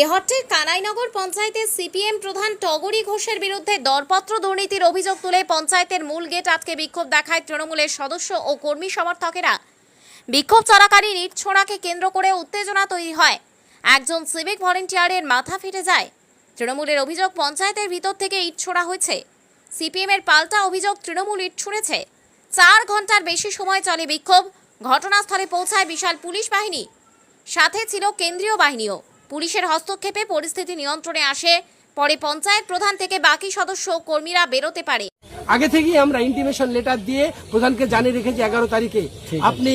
তেহট্টের কানাইনগর পঞ্চায়েতের সিপিএম প্রধান টগরী ঘোষের বিরুদ্ধে দরপত্র দুর্নীতির অভিযোগ তুলে পঞ্চায়েতের মূল গেট আটকে বিক্ষোভ দেখায় তৃণমূলের সদস্য ও কর্মী সমর্থকেরা। বিক্ষোভ চলাকালীন ইট ছোড়াকে কেন্দ্র করে উত্তেজনা তৈরি হয়। একজন সিভিক ভলেন্টিয়ারের মাথা ফেটে যায়। তৃণমূলের অভিযোগ পঞ্চায়েতের ভিতর থেকে ইট ছোড়া হয়েছে। সিপিএমের পাল্টা অভিযোগ তৃণমূল ইট ছুঁড়েছে। চার ঘণ্টার বেশি সময় চলে বিক্ষোভ। ঘটনাস্থলে পৌঁছায় বিশাল পুলিশ বাহিনী। সাথে ছিল কেন্দ্রীয় বাহিনীও। পুলিশের হস্তক্ষেপে পরিস্থিতি নিয়ন্ত্রণে আসে পরে পঞ্চায়েত প্রধান থেকে বাকি সদস্য কর্মীরা বেরোতে পারে। আগে থেকেই আমরা ইন্টিমেশন লেটার দিয়ে প্রধানকে জানিয়ে রেখেছি এগারো তারিখে। আপনি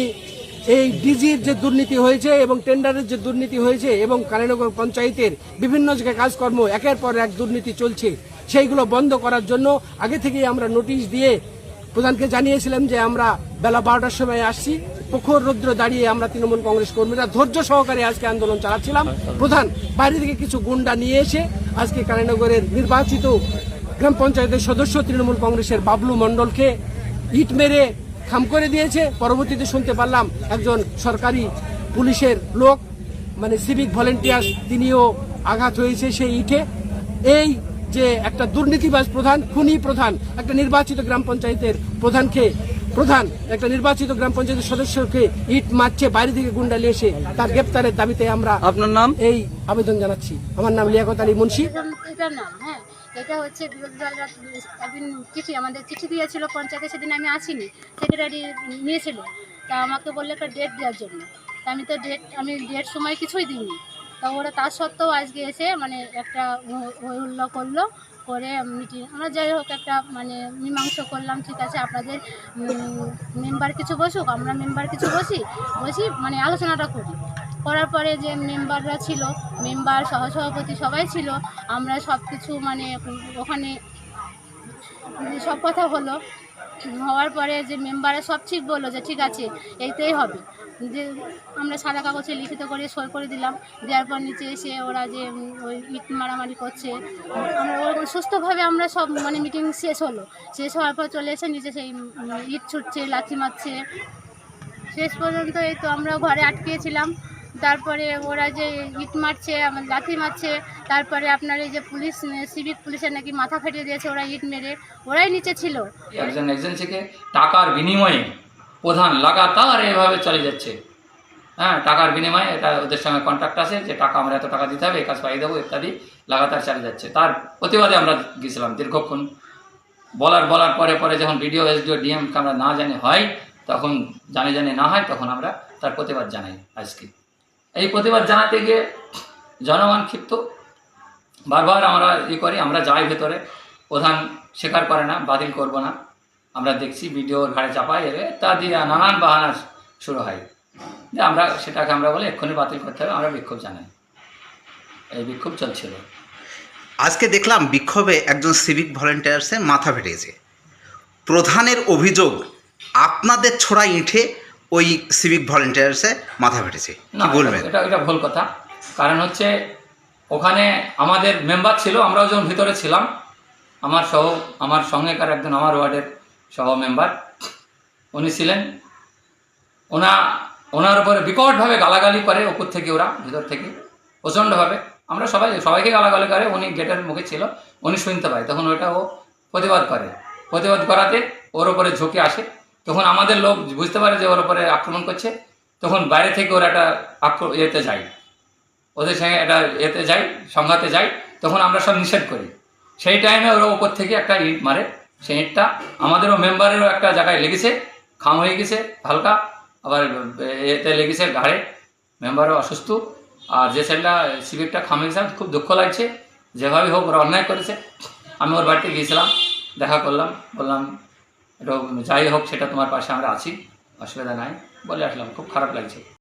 এই ডিজির যে দুর্নীতি হয়েছে এবং টেন্ডারের যে দুর্নীতি হয়েছে এবং কালীনগর পঞ্চায়েতের বিভিন্ন জায়গায় কাজকর্ম একের পর এক দুর্নীতি চলছে সেইগুলো বন্ধ করার জন্য আগে থেকেই আমরা নোটিশ দিয়ে প্রধানকে জানিয়েছিলাম যে আমরা বেলা বারোটার সময় আসছি। প্রখর রৌদ্র দাঁড়িয়ে আমরা তৃণমূল কংগ্রেস কর্মীরা ধৈর্য সহকারে আজকে আন্দোলন চালাচ্ছিলাম। প্রধান বাইরে থেকে কিছু গুন্ডা নিয়ে এসে আজকে কালীনগরের নির্বাচিত গ্রাম পঞ্চায়েতের সদস্য তৃণমূল কংগ্রেসের বাবলু মণ্ডলকে ইট মেরে খাম করে দিয়েছে। পরবর্তীতে শুনতে পারলাম একজন সরকারি পুলিশের লোক মানে সিভিক ভলেন্টিয়ার তিনিও আঘাত হয়েছে সেই ইটে। এই যে একটা দুর্নীতিবাজ প্রধান, খুনি প্রধান, একটা নির্বাচিত গ্রাম পঞ্চায়েতের প্রধানকে প্রধান একটা নির্বাচিত গ্রাম পঞ্চায়েতের সদস্যকে ইট মারছে বাইরে থেকে গুন্ডালি এসে তার গ্রেপ্তারের দাবিতে আমরা আপনার নাম? এই আবেদন জানাচ্ছি। আমার নাম লিয়াকত আলী মুন্সি। এটা- এটা হ্যাঁ এটা হচ্ছে বিরোধী দলরা একদিন চিঠি আমাদের চিঠি দিয়েছিল পঞ্চায়েতে সেদিন আমি আসিনি সেক্রেটারি নিয়েছিল। তা আমাকে বলল একটা ডেট দেওয়ার জন্য। তা আমি তো ডেট আমি ডেট সময় কিছুই দিইনি। তা ওরা তার সত্ত্বেও আজকে এসে মানে একটা হই- হই করল করে মিটিং আমরা যাই হোক একটা মানে মীমাংসা করলাম, ঠিক আছে, আপনাদের মেম্বার কিছু বসুক, আমরা মেম্বার কিছু বসি বসি মানে আলোচনাটা করি। করার পরে যে মেম্বাররা ছিল মেম্বার সহসভাপতি সবাই ছিল, আমরা সব কিছু মানে ওখানে, সব কথা হলো। হওয়ার পরে যে মেম্বারে সব ঠিক বলল যে ঠিক আছে, এইতেই হবে। যে আমরা সাদা কাগজে লিখিত করে সই করে দিলাম, দেওয়ার পর নিচে এসে ওরা যে ওই ইট মারামারি করছে, আমরা ওরকম সুস্থভাবে আমরা সব মানে মিটিং শেষ হলো। শেষ হওয়ার পর চলে এসে নিচে সেই ইট ছুটছে, লাথি মারছে। শেষ পর্যন্ত এই তো আমরা ঘরে আটকেছিলাম তারপরে ওরা যে ইট মারছে, আমার লাথি মারছে, তারপরে আপনার এই যে পুলিশ সিভিক পুলিশের নাকি মাথা ফেটে দিয়েছে ওরা ইট মেরে, ওরাই নিচে ছিল। একজন এজেন্সিকে টাকার বিনিময়ে প্রধান লাগাতার এভাবে চলে যাচ্ছে। হ্যাঁ টাকার বিনিময়ে এটা ওদের সঙ্গে কন্ট্রাক্ট আছে যে টাকা আমরা এত টাকা দিতে হবে কাজ পাইয়ে দেবো, ইত্যাদি, লাগাতার চালিয়ে যাচ্ছে। তার প্রতিবাদে আমরা গেছিলাম দীর্ঘক্ষণ। বলার বলার পরে পরে যখন ভিডিও, এসডিও, ডিএমকে আমরা না জানি হয়, তখন জানে জানে না হয়, তখন আমরা তার প্রতিবাদ জানাই আজকে। এই প্রতিবাদ জানাতে গিয়ে জনগণ ক্ষিপ্ত। বারবার আমরা ই করি, আমরা যাই ভেতরে। প্রধান স্বীকার করে না, বাতিল করব না। আমরা দেখছি ভিডিওর ঘাড়ে চাপাই এলে তা দিয়ে নানান বাহানা শুরু হয়। যে আমরা সেটাকে আমরা বলে এক্ষুনি বাতিল করতে হবে, আমরা বিক্ষোভ জানাই। এই বিক্ষোভ চলছিল। আজকে দেখলাম বিক্ষোভে একজন সিভিক ভলেন্টিয়ার্সের মাথা ফেটেছে। প্রধানের অভিযোগ, আপনাদের ছোড়া ইঁটে ওই সিভিক ভলেন্টিয়ার্সে মাথা ফেটেছে। না কি বলবেন? এটা এটা ভুল কথা। কারণ হচ্ছে ওখানে আমাদের মেম্বার ছিল আমরাও যখন ভিতরে ছিলাম আমার সহ আমার সঙ্গেকার একজন আমার ওয়ার্ডের সহ মেম্বার উনি ছিলেন। ওনা ওনার উপরে বিকটভাবে গালাগালি করে উপর থেকে ওরা ভিতর থেকে প্রচণ্ডভাবে। আমরা সবাই সবাইকে গালাগালি করে উনি গেটের মুখে ছিল উনি শুনতে পায়। তখন ওইটা ও প্রতিবাদ করে। প্রতিবাদ করাতে ওর উপরে ঝুঁকে আসে। তখন আমাদের লোক বুঝতে পারে যে ওর উপরে আক্রমণ করছে, তখন বাইরে থেকে ওরা একটা আক্র ইয়েতে যায়। ওদের সঙ্গে একটা এতে যাই সংঘাতে যাই তখন আমরা সব নিষেধ করি। সেই টাইমে ওরা উপর থেকে একটা ইট মারে। সেই ইটটা আমাদেরও মেম্বারেরও একটা জায়গায় লেগেছে, খাম হয়ে গেছে হালকা, আবার এতে লেগেছে ঘাড়ে। মেম্বারও অসুস্থ, আর যে ছেলেটা খাম হয়ে গেছে খুব দুঃখ লাগছে। যেভাবে হোক ওরা অন্যায় করেছে। আমি ওর বাড়িতে গিয়েছিলাম, দেখা করলাম, বললাম যাই হোক সেটা তোমার পাশে আমরা আছি। অসুবিধা নাই। বলে আসলাম খুব খারাপ লাগছে।